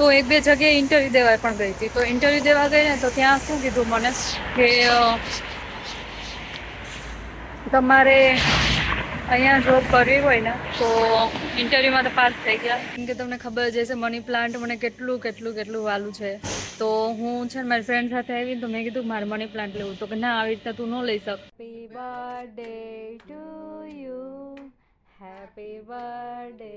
તો એક બે જગ્યાએ ઇન્ટરવ્યૂ દેવા પણ ગઈ હતી. તો ઇન્ટરવ્યૂ દેવા ગઈ ને તો ત્યાં શું કીધું મને? કે તમારે અહીંયા જોબ કરવી હોય ને, તો ઇન્ટરવ્યૂમાં તો પાસ થઈ ગયા. કેમ કે તમને ખબર જ હશે મની પ્લાન્ટ મને કેટલું કેટલું કેટલું વાલું છે. તો હું છે ને મારી ફ્રેન્ડ સાથે આવી તો મેં કીધું, મારે મની પ્લાન્ટ લેવું. તો કે, ના, આવી રીતના તું ન લઈ શક. Happy birthday to you happy birthday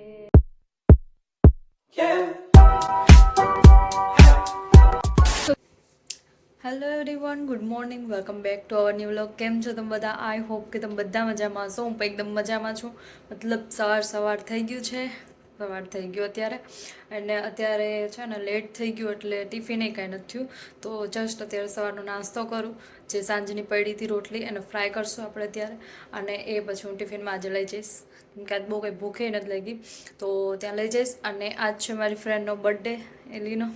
hello everyone good morning welcome back to our new vlog કેમ છો તમે બધા? આઈ હોપ કે તમે બધા મજામાં હશો. હું પણ એકદમ મજામાં છું. મતલબ સવાર સવાર થઈ ગયું છે. સવાર થઈ ગયો અત્યારે. અને અત્યારે છે ને લેટ થઈ ગયું એટલે ટિફિને કાંઈ નથી થયું. તો જસ્ટ અત્યારે સવારનો નાસ્તો કરું, જે સાંજની પડીથી રોટલી એને ફ્રાય કરશું આપણે અત્યારે. અને એ પછી હું ટિફિનમાં આજે લઈ જઈશ. કાંઈ બહુ કંઈ ભૂખે નથી લાગી. તો ત્યાં લઈ જઈશ. અને આજ છે મારી ફ્રેન્ડનો બર્થડે એલીનો.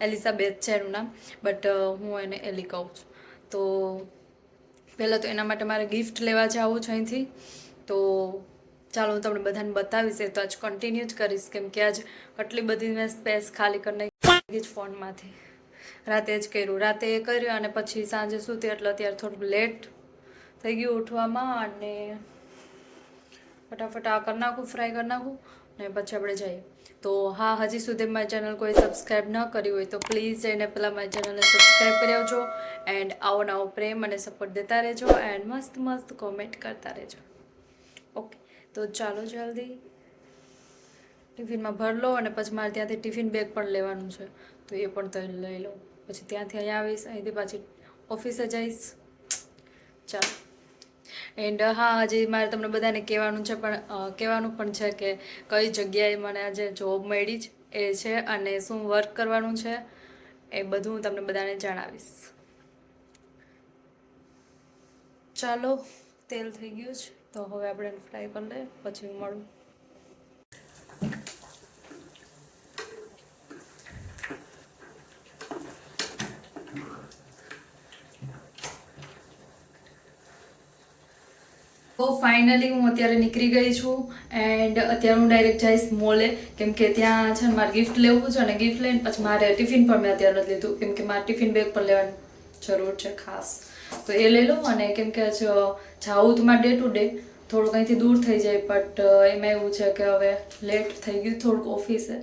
એલિઝાબેથ છે એનું નામ. બટ હું એને એલી કહું છું. તો પહેલાં તો એના માટે મારે ગિફ્ટ લેવા જવું છે અહીંથી. તો ચાલો હું તમને બધાને બતાવીશ, એ તો આજ કન્ટિન્યુ જ કરીશ, કેમ કે આજ આટલી બધી મેં સ્પેસ ખાલી કરી જ ફોનમાંથી. રાતે જ કર્યું. રાતે એ કર્યું અને પછી સાંજે સુધી એટલે અત્યારે થોડુંક લેટ થઈ ગયું ઉઠવામાં અને ફટાફટ આ કરી નાખું ફ્રાય કરી નાખું ને પછી આપણે જઈએ. તો હા, હજી સુધી મારી ચેનલ કોઈ સબસ્ક્રાઈબ ન કરી હોય તો પ્લીઝ જઈને પહેલાં મારી ચેનલને સબસ્ક્રાઈબ કરી આવજો એન્ડ આવો નવો પ્રેમ અને સપોર્ટ દેતા રહેજો એન્ડ મસ્ત મસ્ત કોમેન્ટ કરતા રહેજો. તો ચાલો જલ્દી. ટિફિનમાં ભર લો અને પછી મારે ત્યાંથી ટિફિન બેગ પણ લેવાનું છે. તો એ પણ તમે લઈ લો પછી ત્યાંથી અહીંયા આવીશ, અહીંથી પાછી ઓફિસે જઈશ. ચાલો. એન્ડ હા, હજી મારે તમને બધાને કહેવાનું છે પણ કહેવાનું પણ છે કે કઈ જગ્યાએ મને આજે જોબ મળી જ એ છે અને શું વર્ક કરવાનું છે એ બધું હું તમને બધાને જણાવીશ. ચાલો, તેલ થઈ ગયું છે તો હવે આપણે ફ્રાય કરી લઈએ પછી મળું તો ફાઇનલી હું અત્યારે નીકળી ગઈ છું એન્ડ અત્યારે હું ડાયરેક્ટ જઈશ મોલે કેમ કે ત્યાં છે ને મારે ગિફ્ટ લેવું છે અને ગિફ્ટ લઈને પછી મારે ટિફિન પણ મેં અત્યારે નથી લીધું. કેમ કે મારે ટિફિન બેગ પણ લેવાની જરૂર છે ખાસ. તો એ લઈ લઉં અને કેમ કે જો જાવું ડે ટુ ડે થોડુંક અહીંથી દૂર થઈ જાય બટ એમાં એવું છે કે હવે લેટ થઈ ગયું, થોડુંક ઓફિસે.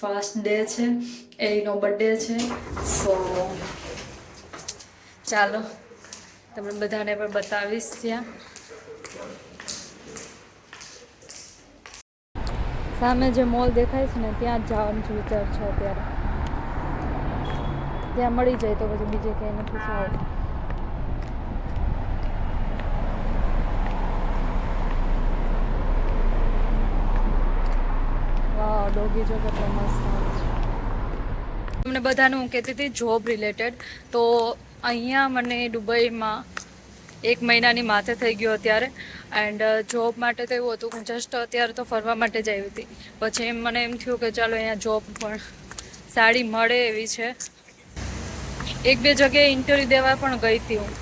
ફાસ્ટ ડે છે, એનો બર્થડે છે સો ચાલો. તમને બધાને પણ બતાવીશ ત્યાં. સામે જે મોલ દેખાય છે ને, ત્યાં જ જવાનું છે, વિચાર છે અત્યારે. ત્યાં મળી જાય તો પછી બીજે ક્યાંય નથી ડોગી જો કેટલો મસ્ત તમને બધાને હું કહેતી હતી જોબ રિલેટેડ તો અહીંયા મને દુબઈમાં એક મહિનાની માથે થઈ ગયો અત્યારે. એન્ડ જોબ માટે તો એવું હતું, હું જસ્ટ અત્યારે તો ફરવા માટે જ આવી હતી. પછી એમ મને એમ થયું કે ચાલો અહીંયા જોબ પણ સાડી મળે એવી છે. એક બે જગ્યાએ ઇન્ટરવ્યૂ દેવા પણ ગઈ હતી હું.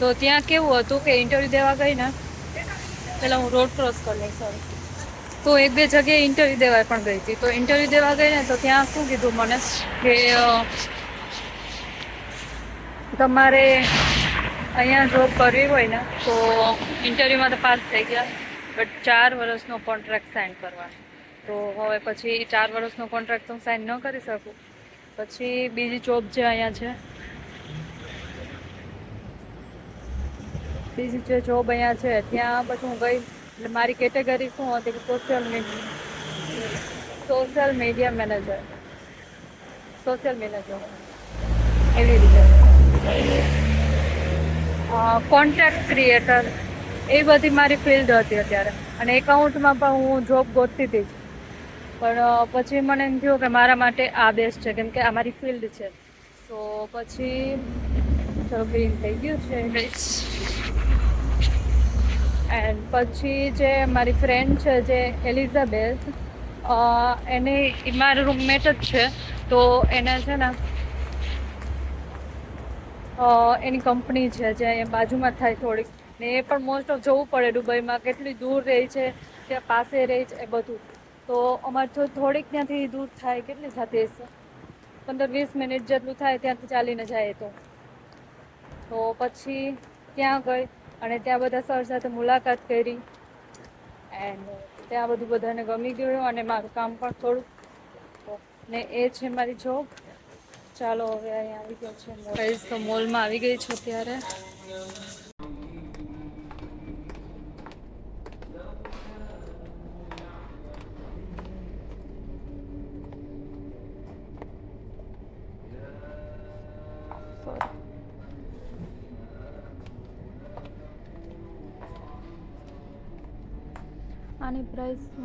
તો ત્યાં કેવું હતું કે ઇન્ટરવ્યૂ દેવા ગઈ ને પહેલાં હું રોડ ક્રોસ કરી લઈશ સોરી તો એક બે જગ્યાએ ઇન્ટરવ્યૂ દેવા પણ ગઈ હતી. તો ઇન્ટરવ્યૂ દેવા ગઈ ને તો ત્યાં શું કીધું મને કે તમારે અહીંયા જોબ કરવી હોય ને તો ઇન્ટરવ્યૂમાં તો પાસ થઈ ગયા બટ ચાર વર્ષનો કોન્ટ્રાક્ટ સાઇન કરવાનો. તો હવે પછી ચાર વર્ષનો કોન્ટ્રાક્ટ તો સાઇન ન કરી શકું. પછી બીજી જોબ જે અહીંયા છે, બીજી જે જોબ અહીંયા છે, ત્યાં પછી હું ગઈ. એટલે મારી કેટેગરી શું હતી કે social media social media manager social manager એવી રીતે. કોન્ટેક્ટ ક્રિએટર એ બધી મારી ફિલ્ડ હતી અત્યારે. અને એકાઉન્ટમાં પણ હું જોબ ગોતતી હતી. પણ પછી મને એમ થયું કે મારા માટે આ બેસ્ટ છે, કેમ કે આ મારી ફિલ્ડ છે. તો પછી, ચલો ગ્રીન થઈ ગયું છે. એન્ડ પછી જે મારી ફ્રેન્ડ છે જે એલિઝાબેથ એને મારા રૂમમેટ જ છે. તો એને છે ને એની કંપની છે જે અહીંયા બાજુમાં થાય થોડીક. ને એ પણ મોસ્ટ ઓફ જવું પડે દુબઈમાં, કેટલી દૂર રહી છે, ત્યાં પાસે રહી છે, એ બધું. તો અમારે થોડીક ત્યાંથી દૂર થાય, કેટલી થતી હશે? પંદર વીસ મિનિટ જેટલું થાય, ત્યાંથી ચાલીને જાય તો. તો પછી ત્યાં ગઈ? અને ત્યાં બધા સર સાથે મુલાકાત કરી. એન્ડ ત્યાં બધું બધાને ગમી ગયું અને મારું કામ પણ થોડું. ને એ છે મારી જોબ ચાલો હવે અહીંયા આવી ગયો છે તો મોલમાં આવી ગઈ છું અત્યારે.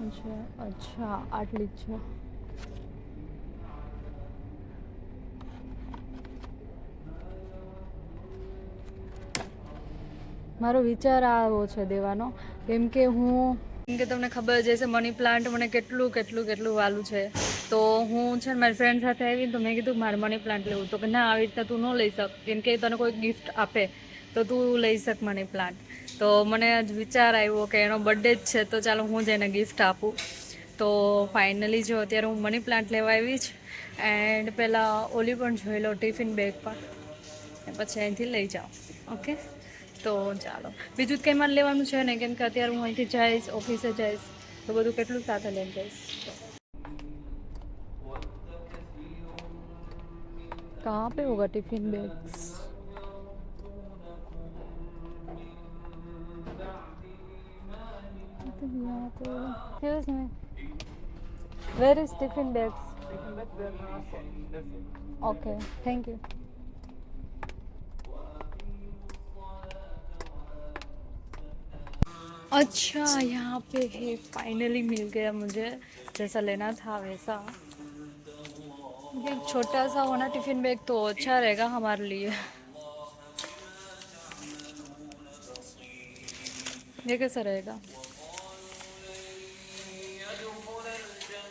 પ્રાઇસ છે. અચ્છા, આટલી જ છે. મારો વિચાર આવો છે દેવાનો, કેમ કે હું કેમ કે તમને ખબર હશે મની પ્લાન્ટ મને કેટલું કેટલું કેટલું વાલું છે. તો હું છે ને મારી ફ્રેન્ડ સાથે આવી તો મેં કીધું મારે મની પ્લાન્ટ લેવું. તો કે ના, આવી રીતના તું ન લઈ શક. કેમ કે તને કોઈ ગિફ્ટ આપે. તો તું લઈ શક મની પ્લાન્ટ તો મને આજ વિચાર આવ્યો કે એનો બર્થડે જ છે તો ચાલો હું જ એને ગિફ્ટ આપું તો ફાઇનલી જો અત્યારે હું મની પ્લાન્ટ લેવા આવી જ એન્ડ પહેલાં ઓલી પણ જોઈ લો ટિફિન બેગ પણ ને પછી અહીંથી લઈ જાઓ ઓકે તો ચાલો બીજું જ કંઈ મારે લેવાનું છે ને કેમ કે અત્યારે હું અહીંથી જઈશ ઓફિસે જઈશ તો બધું કેટલું સાથે લઈને જઈશ कहाँ पे होगा tiffin bags excuse me. Where is tiffin bags okay, thank you. अच्छा यहाँ पे है फाइनली मिल गया मुझे। जैसा लेना था वैसा। एक छोटा सा होना टिफ़िन बैग तो अच्छा रहेगा हमारे लिए। ये कैसा रहेगा?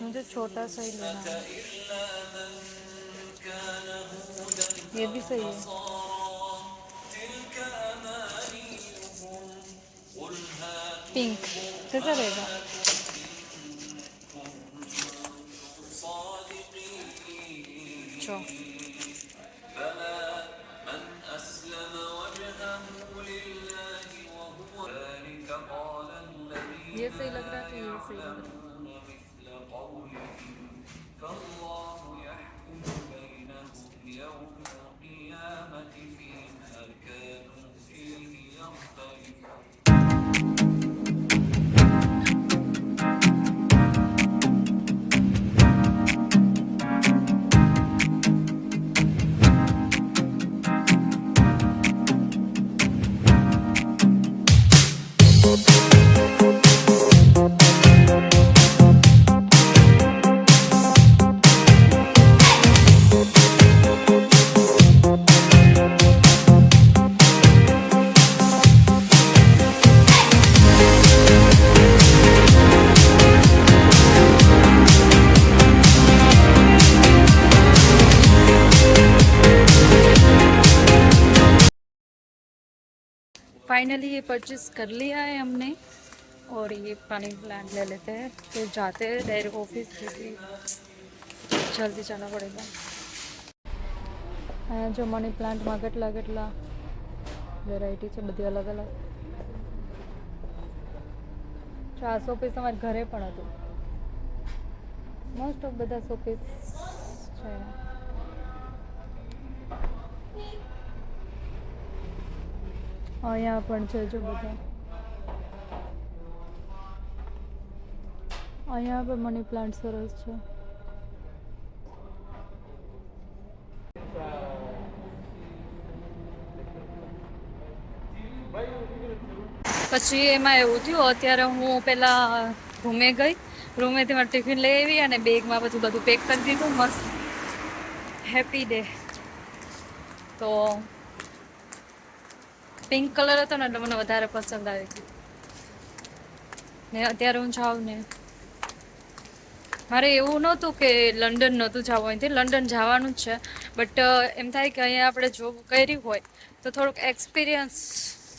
मुझे छोटा सा ही लेना है ये भी सही है पिंक कैसा रहेगा चो ये सही लग रहा है कि ये सही लग रहा है الله फाइनली ये परचेस कर लिया है हमने और ये पानी प्लांट ले लेते हैं फिर जाते हैं डायरेक्ट ऑफिस क्योंकि जल्दी जाना पड़ेगा અહીંયા જો મની પ્લાન્ટમાં કેટલા કેટલા વેરાયટી છે બધી અલગ અલગ જો આ શોપીસ અમારે ઘરે પણ હતું મોસ્ટ ઓફ બધા શોપીસ છે અહીંયા પણ છે જો બધા. અહીંયા પણ મની પ્લાન્ટ સરસ છે. પછી એમાં એવું થયું, અત્યારે હું પેલા રૂમે ગઈ. રૂમેથી મારે ટિફિન લઈ આવી અને બેગમાં બધું બધું પેક કરી દીધું, મસ્ત. હેપી ડે તો પિંક કલર હતો ને એટલે મને વધારે પસંદ આવી ગયું. ને અત્યારે હું જાઉં ને. મારે એવું નહોતું કે લંડન નહોતું જવું, અહીંથી લંડન જવાનું જ છે. બટ એમ થાય કે અહીંયા આપણે જોબ કરી હોય, તો થોડુંક એક્સપિરિયન્સ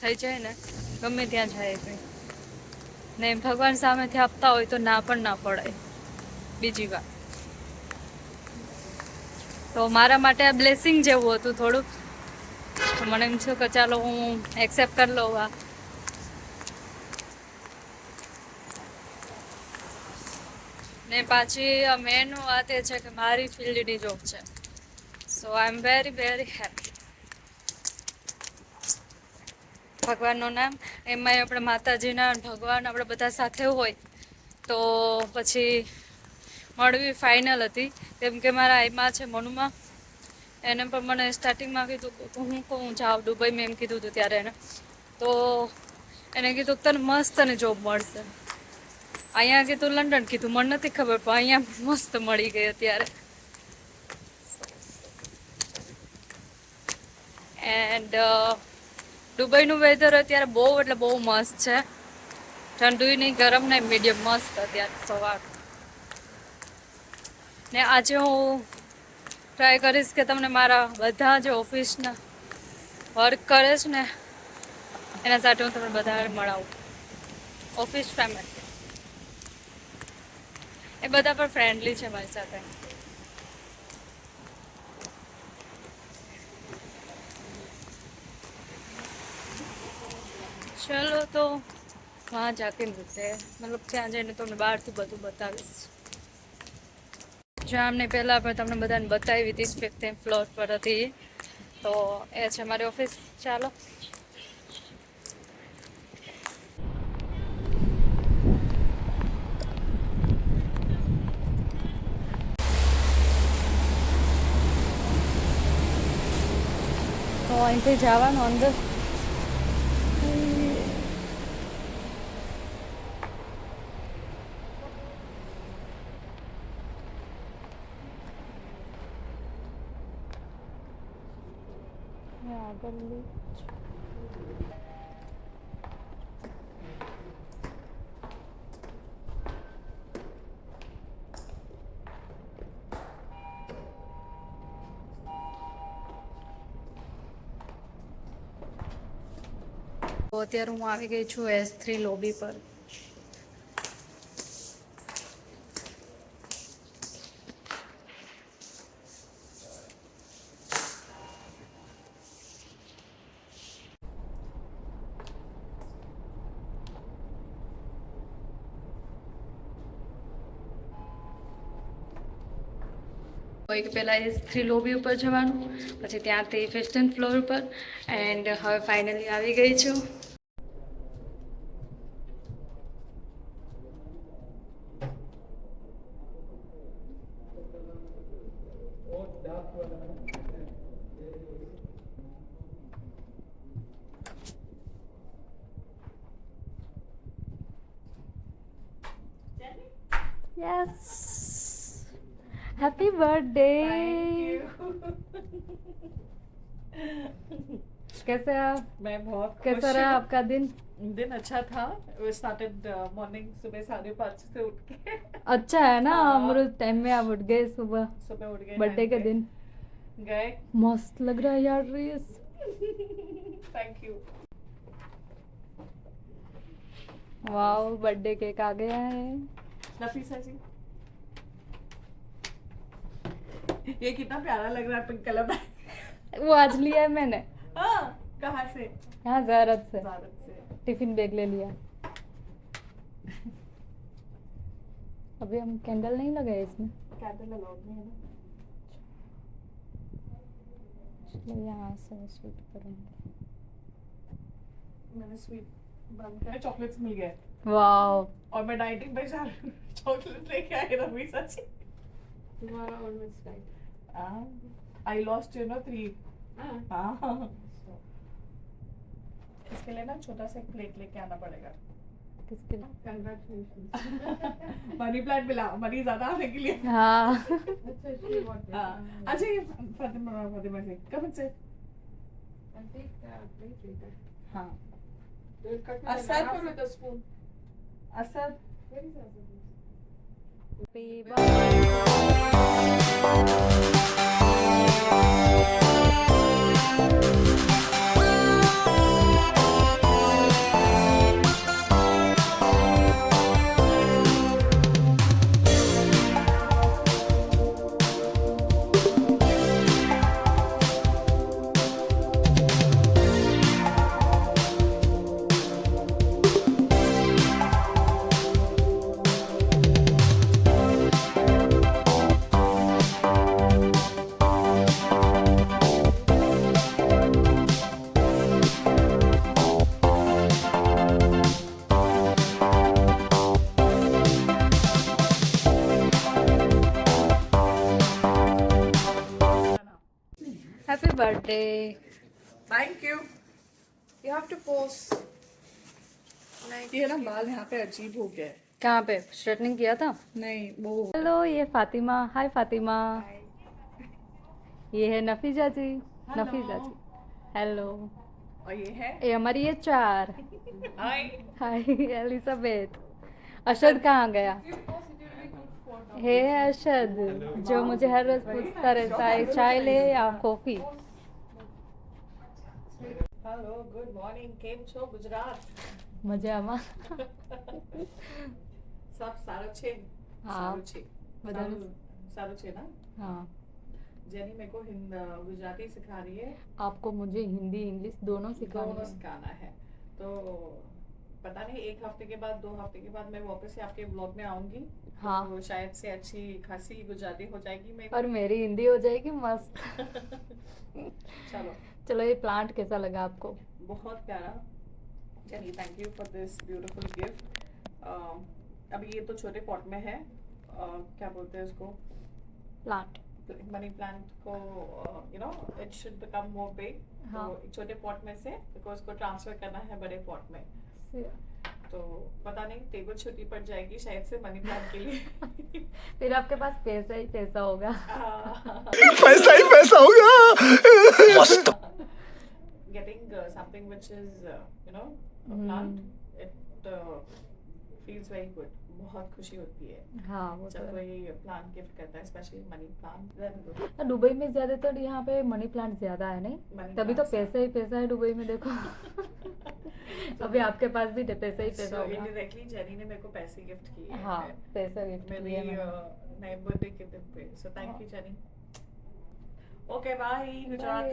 થઈ જાય ને, ગમે ત્યાં જાય કંઈ. ને ભગવાન સામેથી આપતા હોય તો ના પણ ના પડાય. બીજી વાર તો મારા માટે આ બ્લેસિંગ જેવું હતું થોડુંક. તો મને એમ થયું કે ચાલો હું એક્સેપ્ટ કરી લઉં આ. ને પાછી મેન વાત એ છે કે મારી ફિલ્ડની જોબ છે. So I am very very happy ભગવાનનું નામ. એમાંય આપણે માતાજીના ભગવાન આપણે બધા સાથે હોય તો પછી મળવી ફાઇનલ હતી. કેમ કે મારા આઈમાં છે મનુમાં એને પણ મને સ્ટાર્ટિંગમાં કીધું કે હું કહું જાઉં દુબઈ મેં એમ કીધું હતું ત્યારે એને. તો એને કીધું, તને મસ્ત ને જોબ મળશે. અહીંયા કીધું લંડન કીધું, મને નથી ખબર, પણ અહીંયા મસ્ત મળી ગઈ અત્યારે. એન્ડ દુબઈનું વેધર અત્યારે બહુ, એટલે બહુ મસ્ત છે. ઠંડુ નહીં ગરમ નહીં મીડિયમ મસ્ત અત્યારે સવાર. ને આજે હું ટ્રાય કરીશ કે તમને મારા બધા જે ઓફિસના વર્ક કરે છે ને, એના સાથે હું તમને બધા મળાવું. ઓફિસ ફેમિલી એ બધા પણ ફ્રેન્ડલી છે મારી સાથે. ચલો તો હા जाके मिलते મતલબ ત્યાં જઈને તમને બહારથી બધું બતાવીશ. અમને પહેલાં પણ તમને બધાને બતાવી હતી ફિફ્થ ફ્લોર પર હતી તો એ છે મારી ઓફિસ ચાલો. તો અહીંથી જવાનું અંદર આગળ તો અત્યારે હું આવી ગઈ છું એસ થ્રી લોબી પર. એક પહેલાં એ થ્રી લોબી ઉપર જવાનું, પછી ત્યાંથી ફિફ્ટીન ફ્લોર પર એન્ડ હવે ફાઇનલી આવી ગઈ છું. Happy birthday. कैसे आप मैं बहुत कैसा खुश रहा हूँ। आपका दिन दिन अच्छा था वी स्टार्टेड मॉर्निंग सुबह साढ़े पाँच से उठ के अच्छा है ना हाँ। अमरुद टाइम में आप उठ गए सुबह सुबह उठ गए बर्थडे के दिन गए मस्त लग रहा है यार dress thank you wow birthday cake आ गया है नफीसा जी ये कितना प्यारा लग रहा है पिंक कलर में। वो आज लिया है मैंने। हाँ कहाँ से? यहाँ जहरत से। टिफ़िन बैग ले लिया। अभी हम कैंडल नहीं लगाए इसमें? कैंडल है ना? चलो यहाँ से शूट करेंगे। मैंने स्वीट बंद कर चॉकलेट्स मिल गए। वाओ और मैं डाइटिंग पे जा रही हूँ चॉकलेट लेके आई रवीसा जी Tomorrow almost right. I lost you know three Ah, हाँ इसके लिए ना छोटा सा एक प्लेट लेके आना पड़ेगा किसके लिए congratulations. मनी प्लांट मिला मनी ज्यादा आने के लिए हाँ That's a she what हाँ, अच्छा ये फातिमा फातिमा से कब से I'll take the plate later. हाँ We'll cut with Asad a for- knife with a spoon. Asad Where is Asad? Happy birthday. Happy birthday thank you You have to pose. ये ना बाल यहाँ पे अजीब हो गया है। कहाँ पे? स्ट्रेटनिंग किया था? नहीं वो हेलो ये फातिमा हाय फातिमा ये है नफीजा जी. नफीजा जी. हेलो और ये है? ये हमारी ये चार. हाय हाय एलिजाबेथ अरशद कहाँ गया? हे अरशद जो मुझे हर रोज पूछता रहता है चाय ले या कॉफी હેલો ગુડ મોર્નિંગ કેમ છો ગુજરાત મજામાં सब સારું છે હા. સારું છે બધાને સારું સારું છે ना हाँ जेनी मेरे को हिंद गुजराती सिखा रही है आपको मुझे हिंदी इंग्लिश दोनों सिखानी दोनों है सिखाना है तो पता नहीं एक हफ़्ते के बाद दो हफ़्ते के बाद मैं वापस से आपके ब्लॉग में आऊँगी। हाँ। तो शायद से अच्छी खासी गुजराती हो जाएगी मैं और मेरी हिंदी हो जाएगी मस्त। चलो। चलो ये प्लांट कैसा लगा आपको? बहुत प्यारा। चलिए thank you for this beautiful gift अभी ये तो छोटे पॉट में है। अ, क्या बोलते हैं उसको? प्लांट मनी प्लांट को you know it should become more big. तो छोटे पॉट में से को उसको ट्रांसफ़र करना है बड़े पॉट में। तो पता नहीं टेबल छोटी पड़ जाएगी शायद से मनी प्लांट के लिए। फिर आपके पास पैसा ही पैसा होगा। पैसा ही पैसा होगा। Getting getting uh, something which is uh, you know a it uh, feels very good बहुत खुशी होती है। हाँ वो तो जब कोई प्लांट गिफ्ट करता है specially money plant good Dubai में ज़्यादातर यहाँ पे मनी प्लांट ज़्यादा है नहीं? तभी तो पैसा ही पैसा है दुबई में देखो। अभी आपके पास भी पैसा ही पैसा होगा। इनडायरेक्टली जेनी ने मेरे को पैसे गिफ्ट किए हाँ। पैसा गिफ्ट मेरी किया मैंने। uh, नए बर्थडे के दिन पे। So thank you Jenny okay bye Gujarat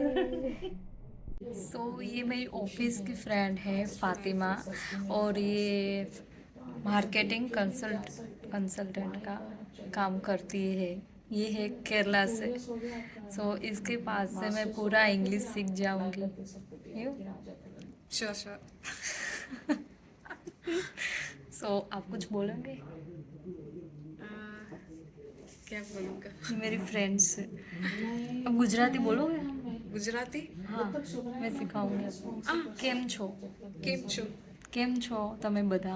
so ये मेरी ऑफ़िस की फ्रेंड है फातिमा और ये मार्केटिंग कंसल्ट कंसल्टेंट का काम करती है। ये है केरला से। सो so, इसके पास से मैं पूरा इंग्लिश सीख जाऊँगी। यू श्योर श्योर सो आप कुछ बोलेंगे? क्या बोलूँगा? मेरी फ्रेंड्स अब गुजराती बोलोगे? गुजराती? हाँ मैं सिखाऊँगी आपको। केम छो केम छो केम छो तमें बता।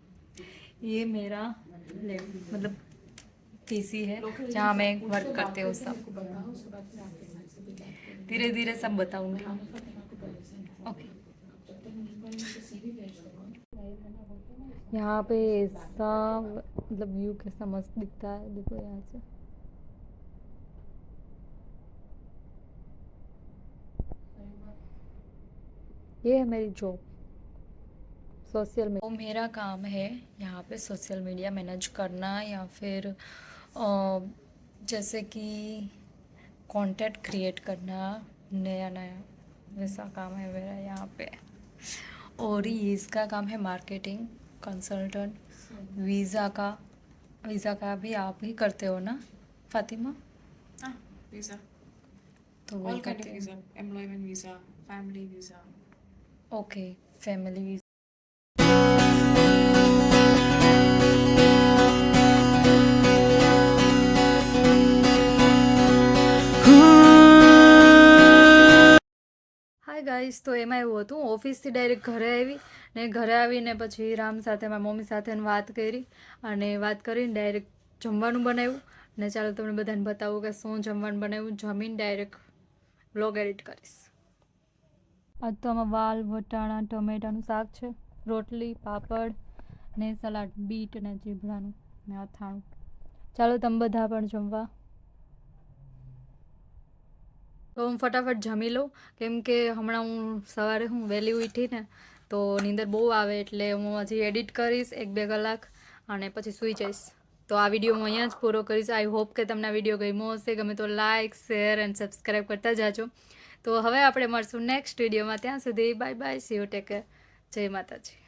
ये मेरा मतलब पीसी है, जहाँ मैं वर्क करते हूँ सब। धीरे धीरे सब बताऊँगी। ओके यहाँ पे ऐसा मतलब व्यू कैसा मस्त दिखता है, देखो यहाँ से। ये है मेरी जॉब सोशल मीडिया। वो मेरा काम है यहाँ पे सोशल मीडिया मैनेज करना या फिर जैसे कि कंटेंट क्रिएट करना नया नया वैसा काम है मेरा यहाँ पे। और इसका काम है मार्केटिंग कंसल्टेंट वीज़ा का वीज़ा का भी आप ही करते हो ना फातिमा वीज़ा तो वो करते visa employment visa family visa okay family hi guys, તો એમાં એવું હતું ઓફિસથી ડાયરેક્ટ ઘરે આવી ને ઘરે આવીને પછી રામ સાથે, મારા મમ્મી સાથે વાત કરી અને વાત કરીને ડાયરેક્ટ જમવાનું બનાવ્યું ને ચાલો તમને બધાને બતાવું કે શું જમવાનું બનાવ્યું, જમીન ડાયરેક્ટ બ્લોગ એડિટ કરીશ. આજ તો આમાં વાલ, વટાણા, ટમેટાનું શાક છે, રોટલી, પાપડ ને સલાડ, બીટ અને ચીભડાનું ને અથાણું. ચાલો તમે બધા પણ જમવા. તો હું ફટાફટ જમી લઉં. કેમ કે હમણાં હું સવારે હું વહેલી ઉઠીને તો નીંદર બહુ આવે એટલે હું હજી એડિટ કરીશ એક બે કલાક અને પછી સૂઈ જઈશ. તો આ વીડિયો હું અહીંયા જ પૂરો કરીશ. આઈ હોપ કે તમને આ વીડિયો ગમ્યો હશે. ગમે તો લાઇક શેર એન્ડ સબસ્ક્રાઈબ કરતા જાજો. તો હવે આપણે મળશું નેક્સ્ટ વિડીયોમાં ત્યાં સુધી bye bye see you take care જય માતાજી.